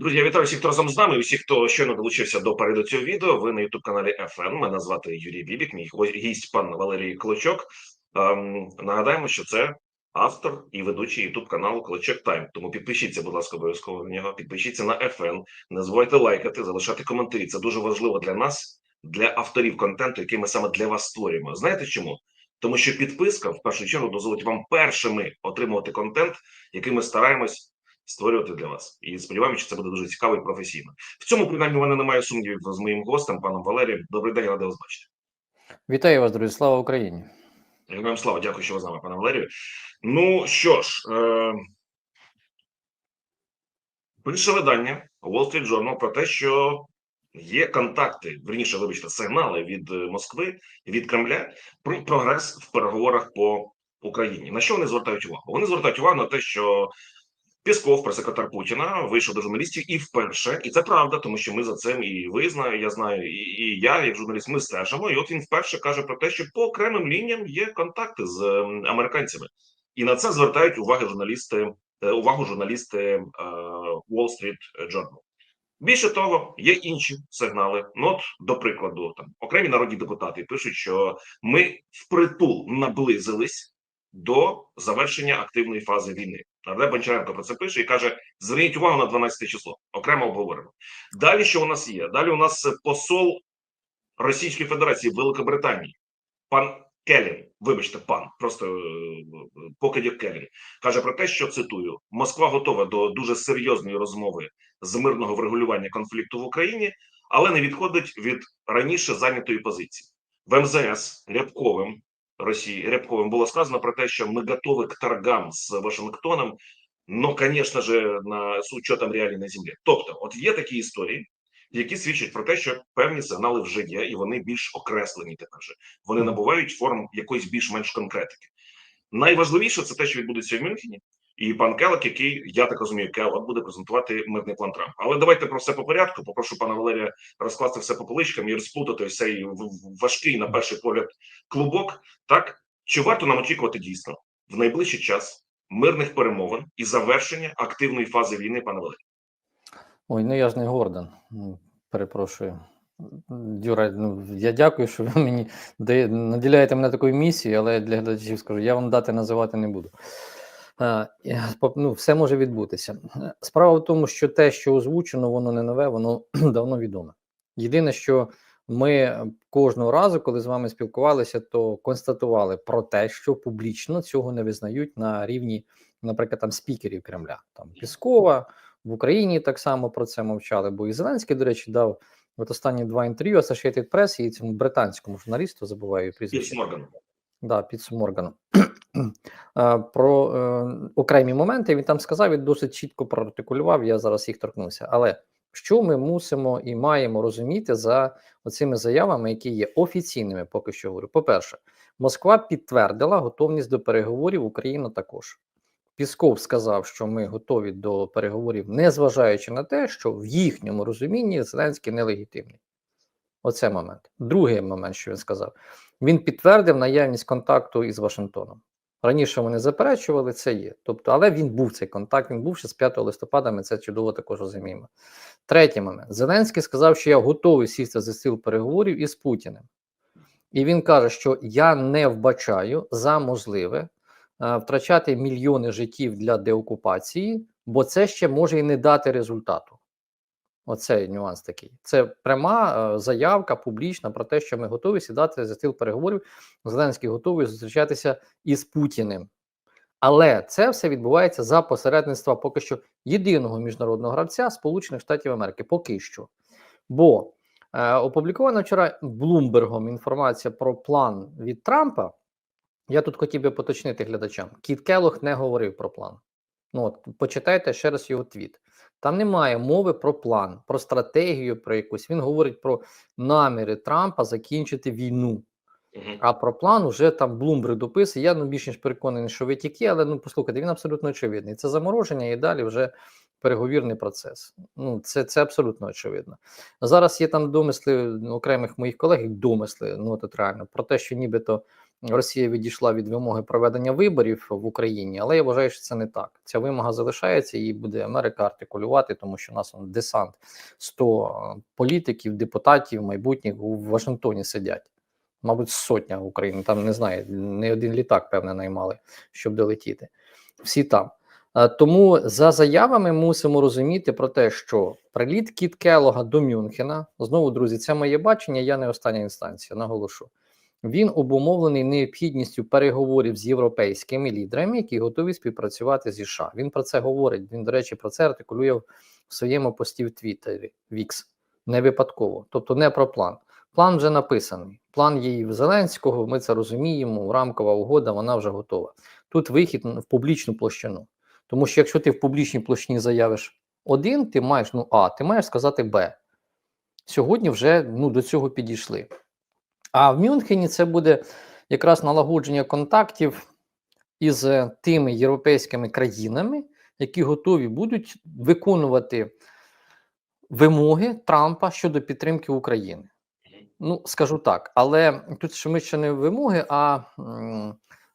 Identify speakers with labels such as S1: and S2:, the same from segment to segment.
S1: Друзі, я вітаю всіх, хто разом з нами, і всіх, хто щойно долучився до перегляду цього відео. Ви на youtube каналі FN. Мене звати Юрій Бібік, мій гість пан Валерій Клочок. Ем, нагадаємо, що це автор і ведучий youtube каналу Клочок Тайм. Тому підпишіться, будь ласка, обов'язково на нього. Підпишіться на FN. Не забувайте лайкати, залишати коментарі. Це дуже важливо для нас, для авторів контенту, який ми саме для вас створюємо. Знаєте чому? Тому що підписка в першу чергу дозволить вам першими отримувати контент, який ми стараємось створювати для вас. І сподіваємося, що це буде дуже цікаво і професійно. В цьому принаймні у мене немає сумнівів з моїм гостем, паном Валерієм. Добрий день, радий вас бачити.
S2: Вітаю вас, друзі. Слава Україні!
S1: Героям слава, дякую, що ви з нами, пане Валерію. Ну що ж, е... пише видання Wall Street Journal про те, що є контакти, верніше, вибачте, сигнали від е, Москви, від Кремля про прогрес в переговорах по Україні. На що вони звертають увагу? Вони звертають увагу на те, що Пісков, прес-секретар Путіна, вийшов до журналістів і вперше, і це правда, тому що ми за цим і ви знаю, я знаю, і, і я, як журналіст, ми стежимо. І от він вперше каже про те, що по окремим лініям є контакти з ем, американцями, і на це звертають уваги журналісти, е, увагу журналісти е, Wall Street Journal. Більше того, є інші сигнали. Ну, от, до прикладу, там окремі народні депутати пишуть, що ми впритул наблизились до завершення активної фази війни. Нардеп Бончаренко про це пише і каже: зверніть увагу на 12 число. Окремо обговоримо. Далі що у нас є? Далі у нас посол Російської Федерації Великобританії, пан Келін. Вибачте, пан, просто е, покидьок Келін каже про те, що цитую: Москва готова до дуже серйозної розмови з мирного врегулювання конфлікту в Україні, але не відходить від раніше зайнятої позиції в МЗС Рябковим Росії Рябковим було сказано про те, що ми готові к торгам з Вашингтоном, но, звісно ж, на з учетом реалій на землі. Тобто, от є такі історії, які свідчать про те, що певні сигнали вже є, і вони більш окреслені тепер. вже. Вони набувають форм якоїсь більш-менш конкретики. Найважливіше це те, що відбудеться в Мюнхені, і пан Келек, який я так розумію, Келек буде презентувати мирний план Трампа. Але давайте про все по порядку. Попрошу пана Валерія розкласти все по поличкам і розплутати цей важкий на перший погляд клубок. Так чи варто нам очікувати дійсно в найближчий час мирних перемовин і завершення активної фази війни, пане Валерій?
S2: Ой, ну я ж не Гордон. Ну, Перепрошую. Юра, ну я дякую, що ви мені наділяєте мене такою місією, але для глядачів скажу, я вам дати називати не буду. Е, ну, все може відбутися. Е, Справа в тому, що те, що озвучено, воно не нове, воно давно відоме. Єдине, що ми кожного разу, коли з вами спілкувалися, то констатували про те, що публічно цього не визнають на рівні, наприклад, там спікерів Кремля, там Піскова в Україні так само про це мовчали. Бо і Зеленський, до речі, дав от останні два інтерв'ю Associated Press і цьому британському журналісту забуваю прізвище.
S1: Морган.
S2: Да, під Морганом. Е, Про е, окремі моменти він там сказав і досить чітко проартикулював. Я зараз їх торкнуся. Але що ми мусимо і маємо розуміти за оцими заявами, які є офіційними, поки що говорю. По-перше, Москва підтвердила готовність до переговорів, Україна також. Пісков сказав, що ми готові до переговорів, незважаючи на те, що в їхньому розумінні Зеленський нелегітимний. Оце момент. Другий момент, що він сказав, він підтвердив наявність контакту із Вашингтоном. Раніше вони заперечували, це є. Тобто, але він був цей контакт, він був ще з 5 листопада. Ми це чудово також розуміємо. Третій момент: Зеленський сказав, що я готовий сісти за стіл переговорів із Путіним. І він каже, що я не вбачаю за можливе е, втрачати мільйони життів для деокупації, бо це ще може і не дати результату. Оцей нюанс такий. Це пряма е, заявка публічна про те, що ми готові сідати за стіл переговорів. Зеленський готовий зустрічатися із Путіним. Але це все відбувається за посередництва поки що єдиного міжнародного гравця Сполучених Штатів Америки. Поки що. Бо е, опублікована вчора Блумбергом інформація про план від Трампа. Я тут хотів би поточнити глядачам. Кіт Келох не говорив про план. Ну от почитайте ще раз його твіт. Там немає мови про план, про стратегію, про якусь. Він говорить про наміри Трампа закінчити війну. А про план уже там Блумберг дописує. Я ну більш ніж переконаний, що витіки, але ну послухайте, він абсолютно очевидний. Це замороження і далі вже переговірний процес. Ну це, це абсолютно очевидно. Зараз є там домисли ну, окремих моїх колег, домисли, ну тут реально про те, що нібито Росія відійшла від вимоги проведення виборів в Україні, але я вважаю, що це не так. Ця вимога залишається і буде Америка артикулювати, тому що у нас он, десант 100 політиків, депутатів майбутніх у Вашингтоні сидять. Мабуть, сотня України. Там не знаю, не один літак, певне, наймали, щоб долетіти. Всі там. Е, Тому за заявами мусимо розуміти про те, що приліт Кіт Келога до Мюнхена, знову, друзі, це моє бачення, я не остання інстанція, наголошу. Він обумовлений необхідністю переговорів з європейськими лідерами, які готові співпрацювати зі США. Він про це говорить. Він, до речі, про це артикулює в своєму пості в Твіттері Вікс. Не випадково, тобто не про план. План вже написаний. План і в Зеленського. Ми це розуміємо. Рамкова угода, вона вже готова. Тут вихід в публічну площину. Тому що якщо ти в публічній площині заявиш один, ти маєш ну А, ти маєш сказати Б. Сьогодні вже ну, до цього підійшли. А в Мюнхені це буде якраз налагодження контактів із е, тими європейськими країнами, які готові будуть виконувати вимоги Трампа щодо підтримки України. Ну, скажу так, але тут ще ми ще не вимоги, а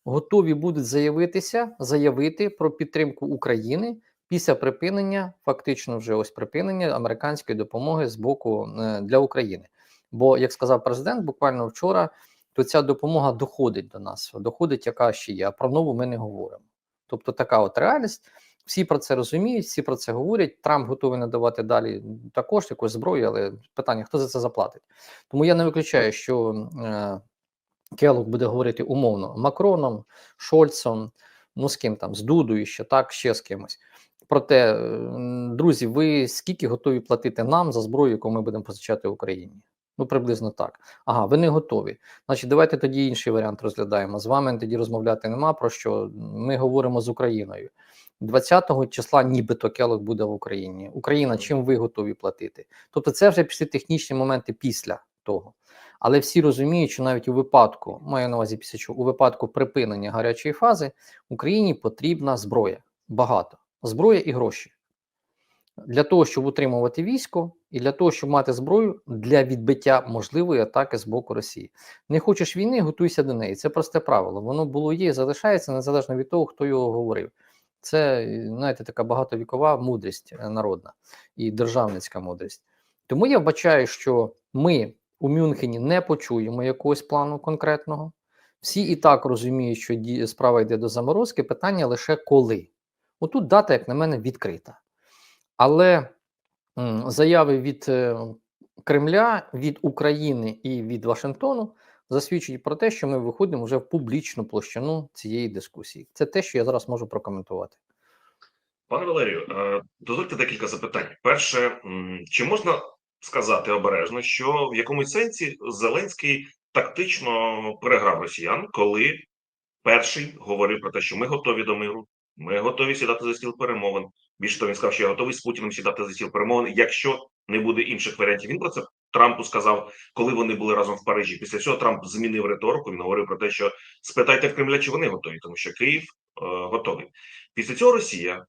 S2: готові будуть заявитися, заявити про підтримку України після припинення, фактично, вже ось припинення американської допомоги з боку е, для України. Бо, як сказав президент, буквально вчора, то ця допомога доходить до нас, доходить, яка ще є. А про нову ми не говоримо. Тобто, така от реальність. Всі про це розуміють, всі про це говорять. Трамп готовий надавати далі також якусь зброю, але питання: хто за це заплатить? Тому я не виключаю, що е, Келлог буде говорити умовно Макроном, Шольцом, ну з ким там, з Дудою ще так, ще з кимось. Проте, е, друзі, ви скільки готові платити нам за зброю, яку ми будемо позичати Україні? Ну, приблизно так. Ага, ви не готові. Значить, давайте тоді інший варіант розглядаємо. З вами тоді розмовляти нема про що. Ми говоримо з Україною. 20 числа нібито Келог буде в Україні. Україна, чим ви готові платити? Тобто, це вже пішли технічні моменти після того. Але всі розуміють, що навіть у випадку, маю на увазі після чого, у випадку припинення гарячої фази Україні потрібна зброя. Багато. Зброя і гроші. Для того, щоб утримувати військо, і для того, щоб мати зброю для відбиття можливої атаки з боку Росії. Не хочеш війни, готуйся до неї. Це просте правило. Воно було є залишається незалежно від того, хто його говорив. Це, знаєте, така багатовікова мудрість е, народна і державницька мудрість. Тому я вбачаю, що ми у Мюнхені не почуємо якогось плану конкретного. Всі і так розуміють, що справа йде до заморозки. Питання лише коли. Отут дата, як на мене, відкрита. Але заяви від е, Кремля, від України і від Вашингтону засвідчують про те, що ми виходимо вже в публічну площину цієї дискусії. Це те, що я зараз можу прокоментувати.
S1: Пане Валерію, е, дозвольте декілька запитань. Перше, чи можна сказати обережно, що в якомусь сенсі Зеленський тактично переграв росіян, коли перший говорив про те, що ми готові до миру, ми готові сідати за стіл перемовин. Більше того, він сказав, що я готовий з Путіним сідати за стіл перемовин, якщо не буде інших варіантів. Він про це Трампу сказав, коли вони були разом в Парижі. Після цього Трамп змінив риторику. Він говорив про те, що спитайте в Кремля, чи вони готові, тому що Київ е, готовий. Після цього Росія,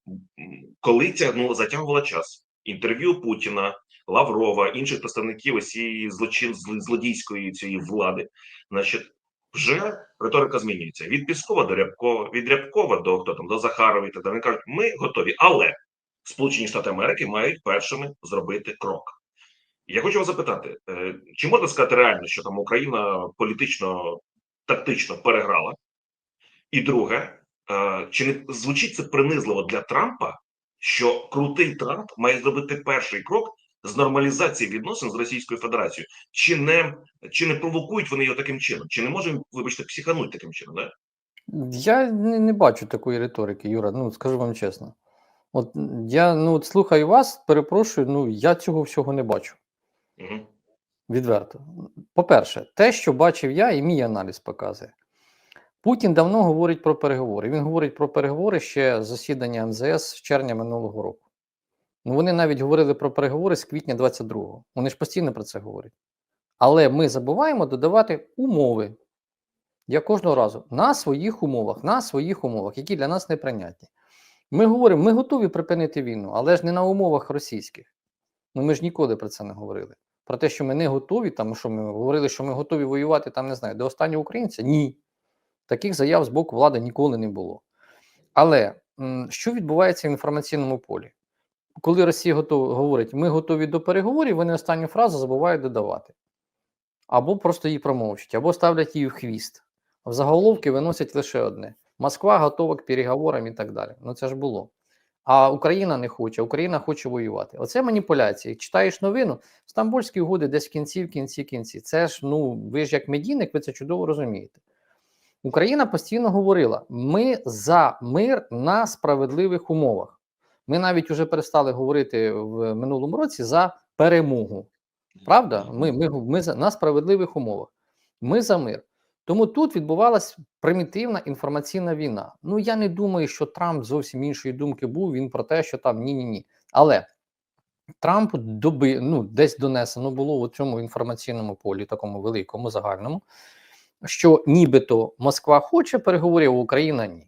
S1: коли тягнула затягувала час, інтерв'ю Путіна, Лаврова, інших представників усієї злочин злодійської цієї влади, значить, вже риторика змінюється від Піскова до Рябкова, від Рябкова до хто там до Захарова і так далі. Вони кажуть, ми готові, але Сполучені Штати Америки мають першими зробити крок. Я хочу вас запитати, е, чи можна сказати реально, що там Україна політично тактично переграла? І друге, е, чи не звучить це принизливо для Трампа, що крутий Трамп має зробити перший крок з нормалізації відносин з Російською Федерацією? Чи не чи не провокують вони його таким чином? Чи не може, вибачте, психануть таким чином? Да?
S2: Я не, не бачу такої риторики, Юра. Ну скажу вам чесно. От я ну от слухаю вас, перепрошую. Ну я цього всього не бачу.
S1: Угу.
S2: Відверто. По-перше, те, що бачив я, і мій аналіз показує. Путін давно говорить про переговори. Він говорить про переговори ще з засідання МЗС з червня минулого року. Ну, вони навіть говорили про переговори з квітня 22-го. Вони ж постійно про це говорять. Але ми забуваємо додавати умови. Я кожного разу на своїх умовах, на своїх умовах, які для нас неприйнятні. Ми говоримо, ми готові припинити війну, але ж не на умовах російських. Ну ми ж ніколи про це не говорили. Про те, що ми не готові, там що ми говорили, що ми готові воювати там, не знаю, до останнього українця? Ні. Таких заяв з боку влади ніколи не було. Але що відбувається в інформаційному полі? Коли Росія готов, говорить, ми готові до переговорів, вони останню фразу забувають додавати. Або просто її промовчать, або ставлять її в хвіст. В заголовки виносять лише одне: Москва готова к переговорам і так далі. Ну це ж було. А Україна не хоче, Україна хоче воювати. Оце маніпуляції. Читаєш новину, Стамбульські угоди десь кінці, в кінці, кінці. Це ж ну ви ж як медійник, ви це чудово розумієте. Україна постійно говорила: ми за мир на справедливих умовах. Ми навіть вже перестали говорити в минулому році за перемогу. Правда? Ми, ми, ми за, на справедливих умовах. Ми за мир. Тому тут відбувалась примітивна інформаційна війна. Ну я не думаю, що Трамп зовсім іншої думки був. Він про те, що там ні-ні ні. Але Трампу доби, ну, десь донесено було у цьому інформаційному полі, такому великому, загальному, що нібито Москва хоче переговорів, а Україна ні.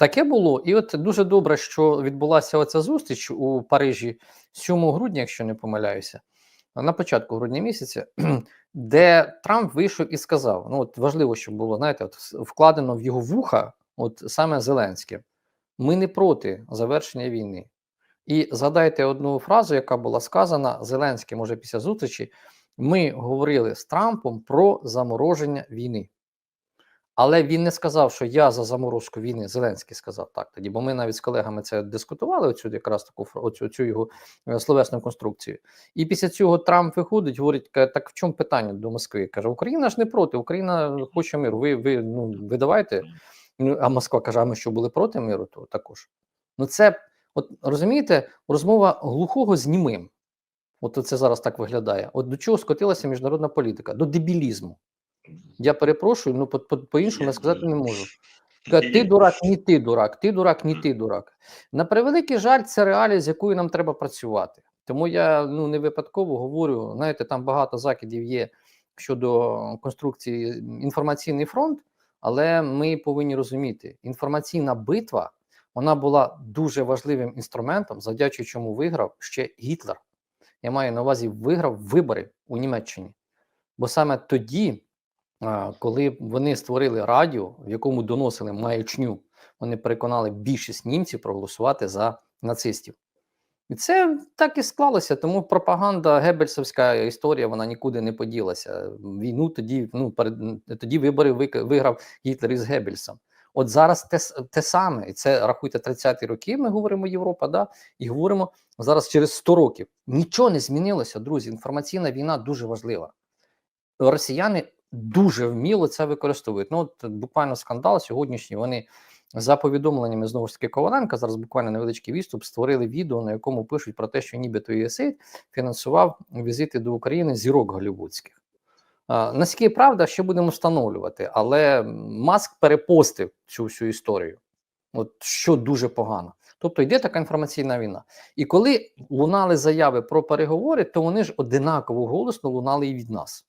S2: Таке було, і от дуже добре, що відбулася оця зустріч у Парижі 7 грудня, якщо не помиляюся, на початку грудня місяця, де Трамп вийшов і сказав: ну от важливо, щоб було знаєте, от вкладено в його вуха, от саме Зеленське. Ми не проти завершення війни. І згадайте одну фразу, яка була сказана Зеленським, може, після зустрічі. Ми говорили з Трампом про замороження війни. Але він не сказав, що я за заморозку війни. Зеленський сказав так тоді, бо ми навіть з колегами це дискутували. Оцю якраз таку оцю, оцю його е, словесну конструкцію. І після цього Трамп виходить, говорить: так в чому питання до Москви? каже: Україна ж не проти, Україна хоче миру. Ви ви ну ви. Ну, а Москва каже: а ми що були проти миру? То також. Ну це от розумієте, розмова глухого з німим. От це зараз так виглядає. От до чого скотилася міжнародна політика? До дебілізму. Я перепрошую, ну по- по- по-іншому я сказати не можу. Ти дурак, ні ти дурак, ти дурак, ні ти дурак. На превеликий жаль, це реалія, з якою нам треба працювати. Тому я ну не випадково говорю: знаєте, там багато закидів є щодо конструкції інформаційний фронт, але ми повинні розуміти, інформаційна битва вона була дуже важливим інструментом, завдячуючи чому виграв ще Гітлер. Я маю на увазі виграв вибори у Німеччині. Бо саме тоді, коли вони створили радіо, в якому доносили маячню, вони переконали більшість німців проголосувати за нацистів. І це так і склалося. Тому пропаганда Геббельсовська історія вона нікуди не поділася. Війну тоді, ну перед тоді вибори виграв Гітлер із Геббельсом. От зараз те, те саме, і це рахуйте 30-ті роки. Ми говоримо Європа, да, і говоримо зараз через 100 років. Нічого не змінилося, друзі. Інформаційна війна дуже важлива. Росіяни дуже вміло це використовують. Ну, от буквально скандал сьогоднішній. Вони за повідомленнями знову ж таки Коваленка, зараз буквально невеличкий відступ, створили відео, на якому пишуть про те, що нібито USAID фінансував візити до України зірок голівудських. Наскільки правда, ще будемо встановлювати, але Маск перепостив цю всю історію, от що дуже погано. Тобто йде така інформаційна війна. І коли лунали заяви про переговори, то вони ж одинаково голосно лунали і від нас.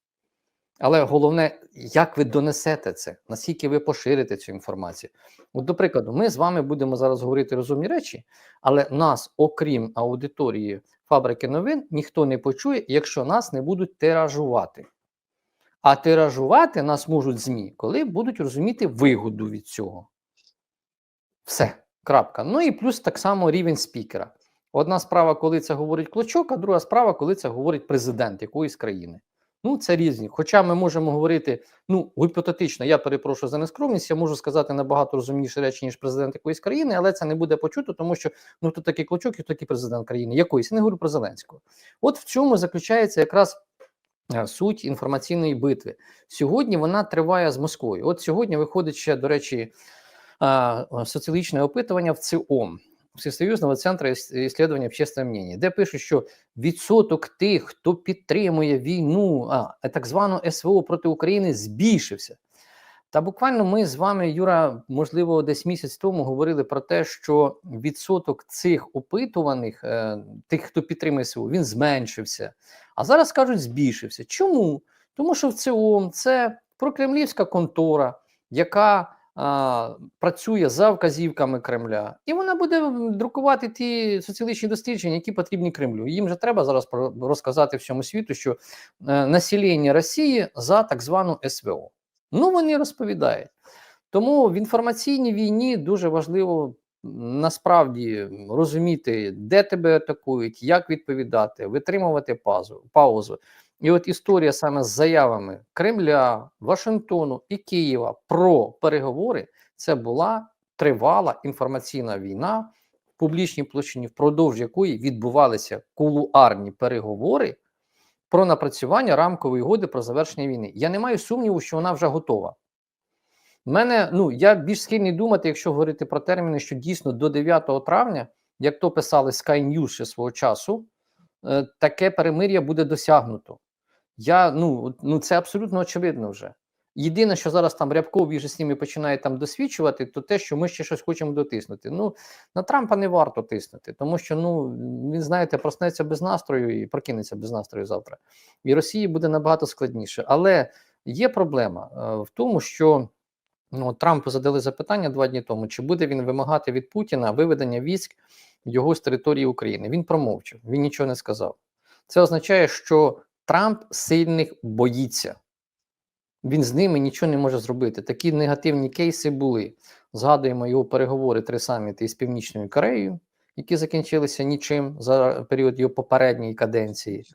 S2: Але головне, як ви донесете це, наскільки ви поширите цю інформацію. От, до прикладу, ми з вами будемо зараз говорити розумні речі, але нас, окрім аудиторії фабрики новин, ніхто не почує, якщо нас не будуть тиражувати. А тиражувати нас можуть ЗМІ, коли будуть розуміти вигоду від цього. Все, крапка. Ну і плюс так само рівень спікера. Одна справа, коли це говорить Клочок, а друга справа, коли це говорить президент якоїсь країни. Ну, це різні. Хоча ми можемо говорити, ну, гіпотетично, я перепрошую за нескромність, я можу сказати набагато розумніші речі, ніж президент якоїсь країни, але це не буде почуто, тому що ну, то такий клочок і такий президент країни якоїсь. Я не говорю про Зеленського. От в чому заключається якраз е, суть інформаційної битви. Сьогодні вона триває з Москвою. От сьогодні виходить ще, до речі, соціологічне опитування в ЦИОМ. Всесоюзного центру исследования общественного мнения, де пишуть, що відсоток тих, хто підтримує війну, а так звану СВО проти України, збільшився. Та буквально ми з вами, Юра, можливо, десь місяць тому говорили про те, що відсоток цих опитуваних, е, тих, хто підтримує СВО, він зменшився. А зараз кажуть, збільшився. Чому? Тому що в ЦИОМ це прокремлівська контора, яка працює за вказівками Кремля, і вона буде друкувати ті соціологічні дослідження, які потрібні Кремлю. Їм же треба зараз розказати всьому світу, що е, населення Росії за так звану СВО. Ну, вони розповідають. Тому в інформаційній війні дуже важливо насправді розуміти, де тебе атакують, як відповідати, витримувати паузу. І от історія саме з заявами Кремля, Вашингтону і Києва про переговори це була тривала інформаційна війна в публічній площині, впродовж якої відбувалися кулуарні переговори про напрацювання рамкової угоди про завершення війни. Я не маю сумніву, що вона вже готова. Мене, ну я більш схильний думати, якщо говорити про терміни, що дійсно до 9 травня, як то писали Sky News ще свого часу, е, таке перемир'я буде досягнуто. Я ну, ну це абсолютно очевидно вже. Єдине, що зараз там Рябков вже з ними починає там досвідчувати, то те, що ми ще щось хочемо дотиснути. Ну на Трампа не варто тиснути, тому що ну він знаєте, проснеться без настрою і прокинеться без настрою завтра. І Росії буде набагато складніше. Але є проблема е, в тому, що ну, Трампу задали запитання два дні тому, чи буде він вимагати від Путіна виведення військ його з території України. Він промовчав, він нічого не сказав. Це означає, що Трамп сильних боїться. Він з ними нічого не може зробити. Такі негативні кейси були. Згадуємо його переговори три саміти із Північною Кореєю, які закінчилися нічим за період його попередньої каденції.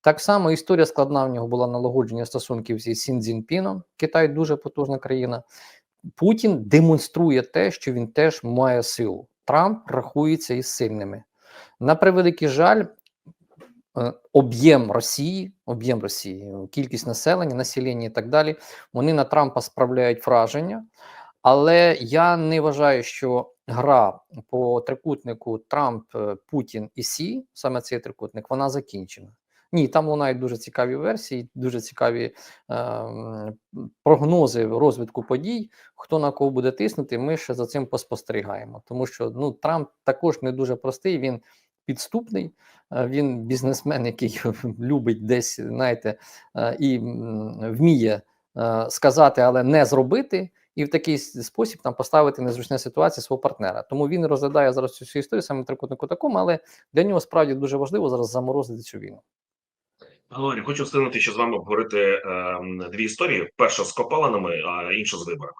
S2: Так само історія складна в нього була налагодження стосунків зі Сін Цзіньпіном. Китай дуже потужна країна. Путін демонструє те, що він теж має силу. Трамп рахується із сильними. На превеликий жаль, об'єм Росії, об'єм Росії, кількість населення, населення і так далі, вони на Трампа справляють враження. Але я не вважаю, що гра по трикутнику Трамп, е, Путін і Сі, саме цей трикутник, вона закінчена. Ні, там лунають дуже цікаві версії, дуже цікаві е, прогнози розвитку подій. Хто на кого буде тиснути, ми ще за цим поспостерігаємо. Тому що ну, Трамп також не дуже простий, він підступний, е, він бізнесмен, який любить десь, знаєте, е, і вміє е, сказати, але не зробити. І в такий спосіб там поставити незручну ситуацію свого партнера. Тому він розглядає зараз цю історію саме трикутнику такому, але для нього справді дуже важливо зараз заморозити цю війну.
S1: Говорю, хочу встигнути ще з вами обговорити дві історії: перша з копалинами, а інша з виборами.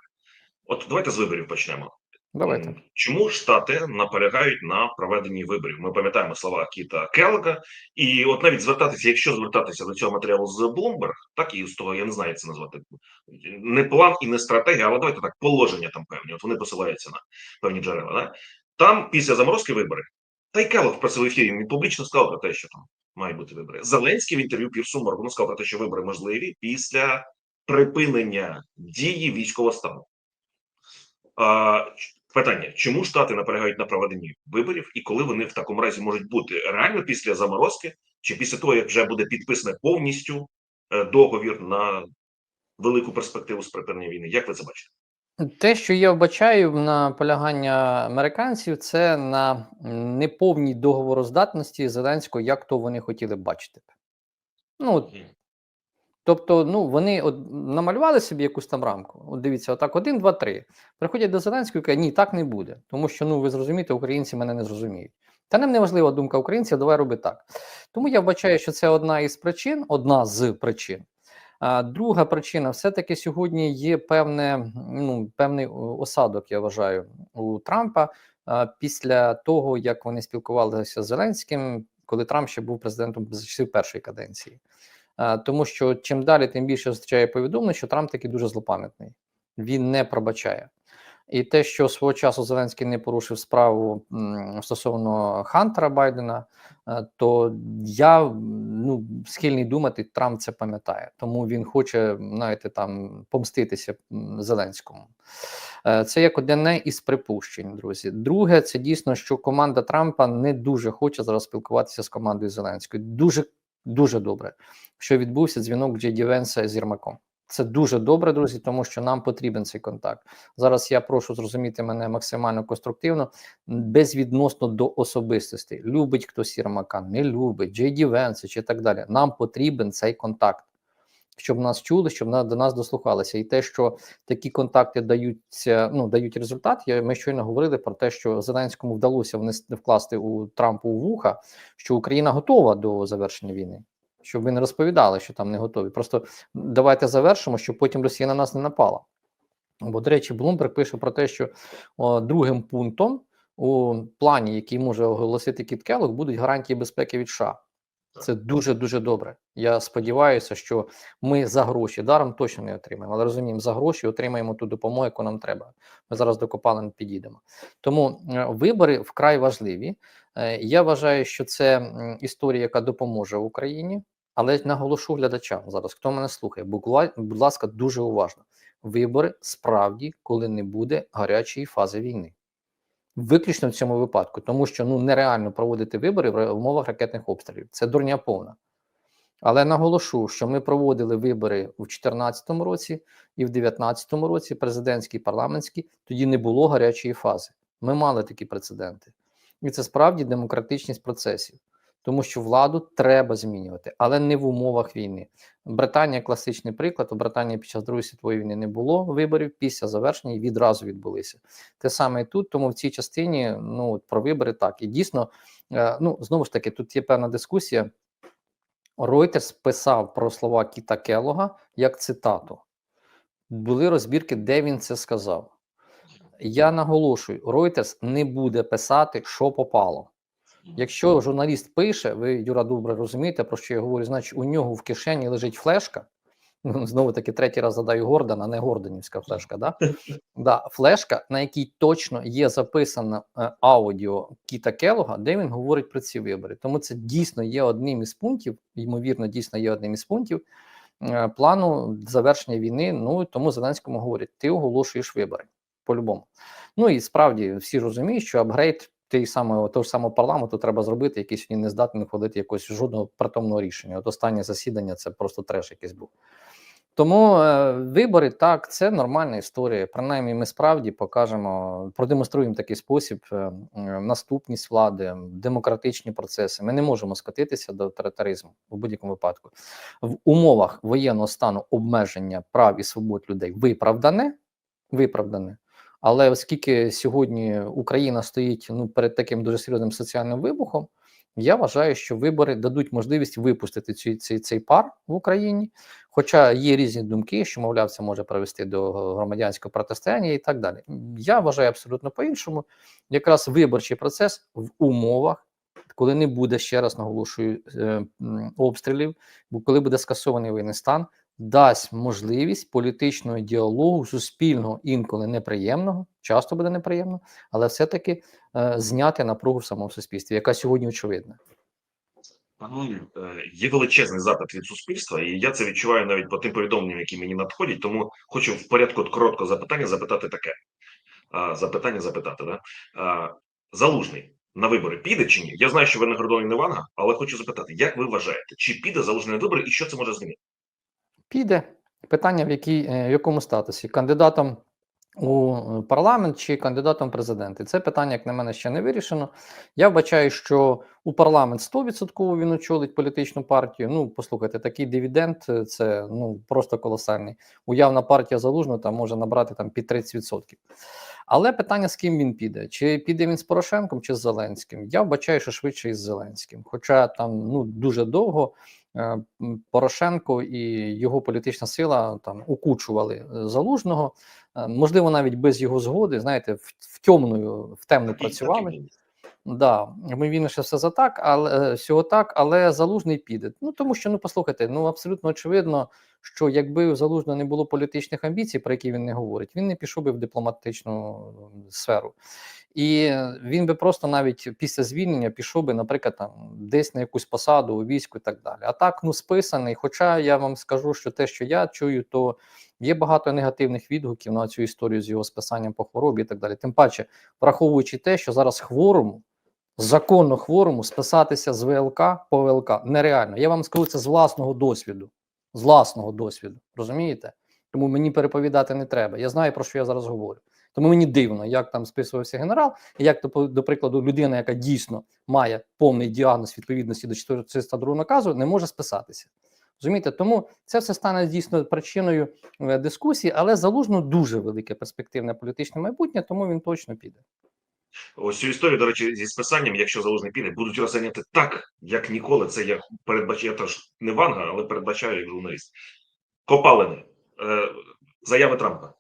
S1: От давайте з виборів почнемо.
S2: Давайте.
S1: Чому штати наполягають на проведенні виборів? Ми пам'ятаємо слова Кіта Келлога, і от навіть звертатися, якщо звертатися до цього матеріалу з Bloomberg, так і з того, я не знаю, як це назвати не план і не стратегія, але давайте так, положення там певні. От вони посилаються на певні джерела. Да? Там після заморозки вибори. Та й Келлог про це в ефірі він публічно сказав про те, що там мають бути вибори. Зеленський в інтерв'ю Пірсу Моргану сказав про те, що вибори можливі після припинення дії військового стану. Питання: чому штати наполягають на проведенні виборів, і коли вони в такому разі можуть бути реально після заморозки, чи після того, як вже буде підписаний повністю е, договір на велику перспективу з припинення війни? Як ви це бачите?
S2: Те, що я вбачаю на полягання американців, це на неповній договороздатності Зеленського, як то вони хотіли б бачити. Ну, тобто, ну вони от намалювали собі якусь там рамку. От дивіться, отак, один, два, три. Приходять до Зеленського і кажуть, ні, так не буде. Тому що ну ви зрозумієте, українці мене не зрозуміють. Та нам не важлива думка українців, давай роби так. Тому я вбачаю, що це одна із причин, одна з причин. А друга причина, все-таки сьогодні є певне, ну, певний осадок, я вважаю, у Трампа а, після того, як вони спілкувалися з Зеленським, коли Трамп ще був президентом з часів першої каденції. А, тому що чим далі, тим більше зустрічає повідомлення, що Трамп таки дуже злопам'ятний. Він не пробачає. І те, що свого часу Зеленський не порушив справу стосовно Хантера Байдена, е, то я ну, схильний думати, Трамп це пам'ятає. Тому він хоче, знаєте, там помститися Зеленському. Е, Це як одне із припущень, друзі. Друге, це дійсно, що команда Трампа не дуже хоче зараз спілкуватися з командою Зеленської. Дуже дуже добре, що відбувся дзвінок Джей Ді Венса з Єрмаком. Це дуже добре, друзі, тому що нам потрібен цей контакт. Зараз я прошу зрозуміти мене максимально конструктивно, безвідносно до особистостей. Любить хтось Єрмака, не любить, Джей Ді Венса чи так далі. Нам потрібен цей контакт, щоб нас чули, щоб на, до нас дослухалися. І те, що такі контакти даються, ну дають результат. Я ми щойно говорили про те, що Зеленському вдалося вкласти у Трампу у вуха, що Україна готова до завершення війни. щоб ви не розповідали, що там не готові. Просто давайте завершимо, щоб потім Росія на нас не напала. Бо, до речі, Блумберг пише про те, що о, другим пунктом у плані, який може оголосити Кіт Келлог, будуть гарантії безпеки від США. Це дуже дуже добре. Я сподіваюся, що ми за гроші даром точно не отримаємо, але розуміємо, за гроші отримаємо ту допомогу, яку нам треба. Ми зараз до копалин підійдемо. Тому е, вибори вкрай важливі. Е, Я вважаю, що це історія, яка допоможе Україні, але наголошу глядачам зараз. Хто мене слухає, будь будь ласка, дуже уважно. Вибори справді, коли не буде гарячої фази війни. Виключно в цьому випадку, тому що ну нереально проводити вибори в умовах ракетних обстрілів. Це дурня повна. Але наголошу, що ми проводили вибори у 2014 році і в 2019 році, президентські і парламентські, тоді не було гарячої фази. Ми мали такі прецеденти. І це справді демократичність процесів, тому що владу треба змінювати, але не в умовах війни. Британія класичний приклад. У Британії під час Другої світової війни не було виборів, після завершення і відразу відбулися. Те саме і тут, тому в цій частині ну про вибори так. І дійсно, е, ну знову ж таки, тут є певна дискусія. Reuters писав про слова Кіта Келога як цитату. Були розбірки, де він це сказав. Я наголошую, Reuters не буде писати, що попало. Якщо журналіст пише, ви, Юра, добре розумієте, про що я говорю, значить у нього в кишені лежить флешка. Ну, Знову таки, третій раз задаю Гордон, а не Гордонівська флешка. Да? Да, флешка, на якій точно є записано е, аудіо Кіта Келога, де він говорить про ці вибори. Тому це дійсно є одним із пунктів, ймовірно, дійсно є одним із пунктів е, плану завершення війни. Ну тому Зеленському говорять: ти оголошуєш вибори по-любому. Ну і справді всі розуміють, що апгрейд той самого того ж самого парламенту треба зробити, який сьогодні не здатний ухвалити якогось жодного притомного рішення. От останнє засідання це просто треш якийсь був. Тому е, вибори так, це нормальна історія. Принаймні, ми справді покажемо, продемонструємо такий спосіб е, наступність влади, демократичні процеси. Ми не можемо скотитися до авторитаризму у будь-якому випадку. В умовах воєнного стану обмеження прав і свобод людей виправдане, виправдане. Але оскільки сьогодні Україна стоїть ну перед таким дуже серйозним соціальним вибухом, я вважаю, що вибори дадуть можливість випустити цей, цей, цей пар в Україні. Хоча є різні думки, що мовляв, це може привести до громадянського протистояння і так далі. Я вважаю абсолютно по-іншому. Якраз виборчий процес в умовах, коли не буде ще раз наголошую е, обстрілів, коли буде скасований воєнний стан, дасть можливість політичного діалогу, суспільного, інколи неприємного, часто буде неприємно, але все-таки е, зняти напругу в самому суспільстві, яка сьогодні очевидна.
S1: Пане, е, є величезний запит від суспільства, і я це відчуваю навіть по тим повідомленням, які мені надходять. Тому хочу в порядку короткого запитання запитати таке. Запитання запитати, да? Залужний на вибори піде чи ні? Я знаю, що ви не Гордон і Ванга, але хочу запитати, як ви вважаєте, чи піде залужний на вибори і що це може змінити?
S2: Піде питання, в, якій, е, в якому статусі кандидатом у е, парламент чи кандидатом в президенти. Це питання, як на мене, ще не вирішено. Я вбачаю, що у парламент 100% він очолить політичну партію. Ну, послухайте, такий дивіденд е, це ну просто колосальний. Уявна партія залужна там може набрати там під 30%. Але питання, з ким він піде? Чи піде він з Порошенком, чи з Зеленським? Я вбачаю, що швидше із Зеленським. Хоча там ну дуже довго Порошенко і його політична сила там укучували е, залужного, Е, можливо, навіть без його згоди, знаєте, в, в темною, в темну працювали. Да, ймовірніше все за так, але е, всього так, але залужний піде. Ну тому що ну послухайте, ну абсолютно очевидно, що якби у залужного не було політичних амбіцій, про які він не говорить, він не пішов би в дипломатичну сферу. І він би просто навіть після звільнення пішов би, наприклад, там десь на якусь посаду у війську і так далі. А так, ну списаний. Хоча я вам скажу, що те, що я чую, то є багато негативних відгуків на цю історію з його списанням по хворобі і так далі. Тим паче, враховуючи те, що зараз хворому законно хворому списатися з ВЛК по ВЛК нереально. Я вам скажу це з власного досвіду. З власного досвіду. Розумієте? Тому мені переповідати не треба. Я знаю, про що я зараз говорю. Тому мені дивно, як там списувався генерал, і як то, до прикладу, людина, яка дійсно має повний діагноз відповідності до 402 наказу, не може списатися. Розумієте, тому це все стане дійсно причиною е, дискусії, але залужно дуже велике перспективне політичне майбутнє, тому він точно піде.
S1: Ось цю історію, до речі, зі списанням, якщо залужний піде, будуть розганяти так, як ніколи. Це я передбачаю, я теж не ванга, але передбачаю як журналіст. Копалини, е, заяви Трампа,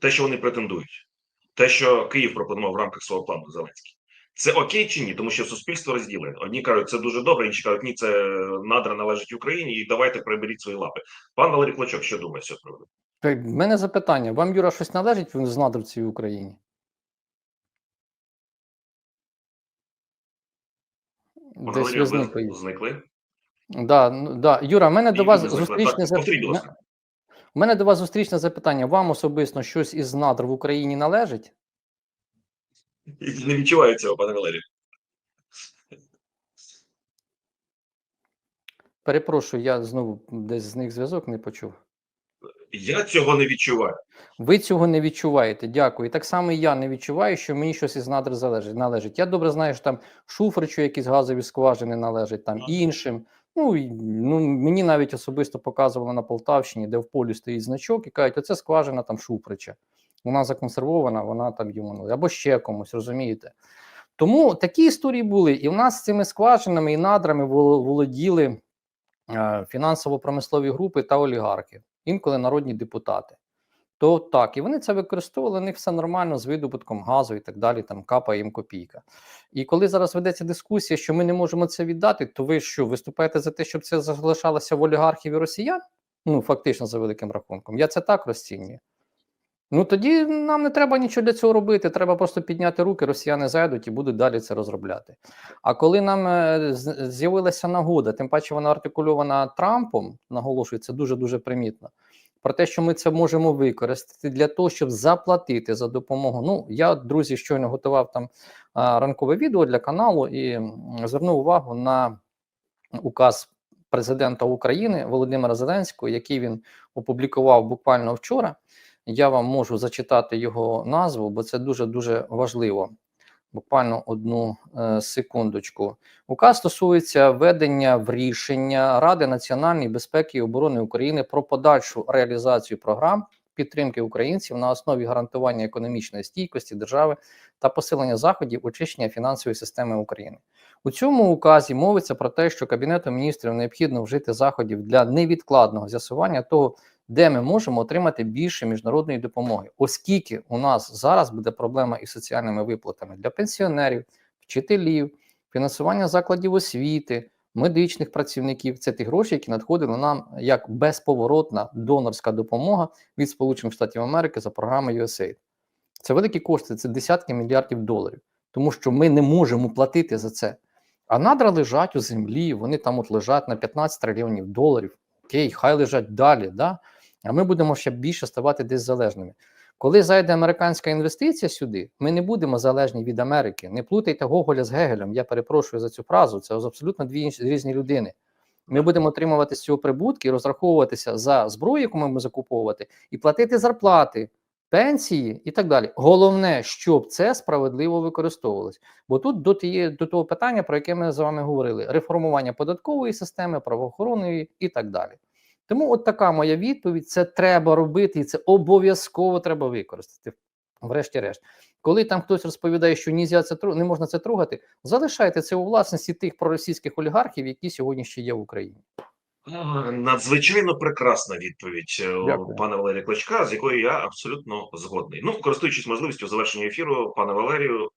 S1: те, що вони претендують, те, що Київ пропонував в рамках свого плану Зеленський. Це окей чи ні? Тому що суспільство розділене. Одні кажуть, це дуже добре, інші кажуть, ні, це надра належить Україні, і давайте приберіть свої лапи. Пан Валерій Клочок, що думає з цього приводу?
S2: В мене запитання: вам Юра щось належить з надр в Україні? Десь ви зникли.
S1: зникли?
S2: Да, ну, да. Юра, в мене до вас
S1: зникли.
S2: зустрічне запитання. У мене до вас зустрічне запитання. Вам особисто щось із надр в Україні належить?
S1: Не відчуваю цього, пане Валерію.
S2: Перепрошую, я знову десь з них зв'язок не почув.
S1: Я цього не відчуваю.
S2: Ви цього не відчуваєте. Дякую. І так само і я не відчуваю, що мені щось із надр залежить, належить. Я добре знаю, що там Шуфричу якісь газові скважини належать, там іншим. Ну, ну мені навіть особисто показували на Полтавщині, де в полі стоїть значок, і кажуть, оце скважина там Шуфрича. Вона законсервована, вона там йому або ще комусь, розумієте? Тому такі історії були. І в нас з цими скважинами і надрами володіли е, фінансово-промислові групи та олігархи, інколи народні депутати. То так, і вони це використовували, у них все нормально з видобутком газу і так далі, там капає їм копійка. І коли зараз ведеться дискусія, що ми не можемо це віддати, то ви що, виступаєте за те, щоб це залишалося в олігархів і росіян? Ну, фактично, за великим рахунком. Я це так розцінюю. Ну тоді нам не треба нічого для цього робити. Треба просто підняти руки, росіяни зайдуть і будуть далі це розробляти. А коли нам е, з'явилася нагода, тим паче вона артикульована Трампом, наголошую, це дуже дуже примітно. Про те, що ми це можемо використати для того, щоб заплатити за допомогу. Ну, я, друзі, щойно готував там ранкове відео для каналу і звернув увагу на указ президента України Володимира Зеленського, який він опублікував буквально вчора. Я вам можу зачитати його назву, бо це дуже дуже важливо. Буквально одну е, секундочку. Указ стосується введення в рішення Ради національної безпеки і оборони України про подальшу реалізацію програм підтримки українців на основі гарантування економічної стійкості держави та посилення заходів очищення фінансової системи України. У цьому указі мовиться про те, що Кабінету міністрів необхідно вжити заходів для невідкладного з'ясування того, де ми можемо отримати більше міжнародної допомоги, оскільки у нас зараз буде проблема із соціальними виплатами для пенсіонерів, вчителів, фінансування закладів освіти, медичних працівників. Це ті гроші, які надходили нам як безповоротна донорська допомога від Сполучених Штатів Америки за програмою USAID. Це великі кошти, це десятки мільярдів доларів, тому що ми не можемо платити за це. А надра лежать у землі, вони там от лежать на 15 трильйонів доларів. Окей, хай лежать далі, да? А ми будемо ще більше ставати десь залежними. Коли зайде американська інвестиція сюди, ми не будемо залежні від Америки. Не плутайте Гоголя з Гегелем. Я перепрошую за цю фразу. Це абсолютно дві різні людини. Ми будемо отримувати з цього прибутки розраховуватися за зброю, яку ми закуповувати, і платити зарплати, пенсії і так далі. Головне, щоб це справедливо використовувалось. Бо тут до, тієї, до того питання, про яке ми з вами говорили: реформування податкової системи, правоохоронної і так далі. Тому от така моя відповідь: це треба робити, і це обов'язково треба використати. Врешті-решт, коли там хтось розповідає, що нельзя це не можна це трогати, залишайте це у власності тих проросійських олігархів, які сьогодні ще є в Україні.
S1: Надзвичайно прекрасна відповідь е,
S2: Дякую.
S1: пана Валерія Клочка, з якою я абсолютно згодний. Ну, користуючись можливістю завершення ефіру, пане Валерію,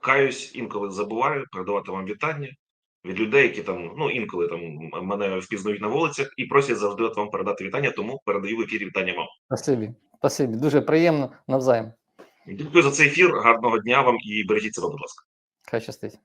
S1: каюсь, інколи забуваю передавати вам вітання від людей, які там ну інколи там мене впізнають на вулицях і просять завжди от вам передати вітання. Тому передаю в ефірі вітання вам.
S2: Спасибі, спасибі, дуже приємно навзаєм.
S1: Дякую за цей ефір. Гарного дня вам і бережіть себе, будь ласка.
S2: Хай щастить.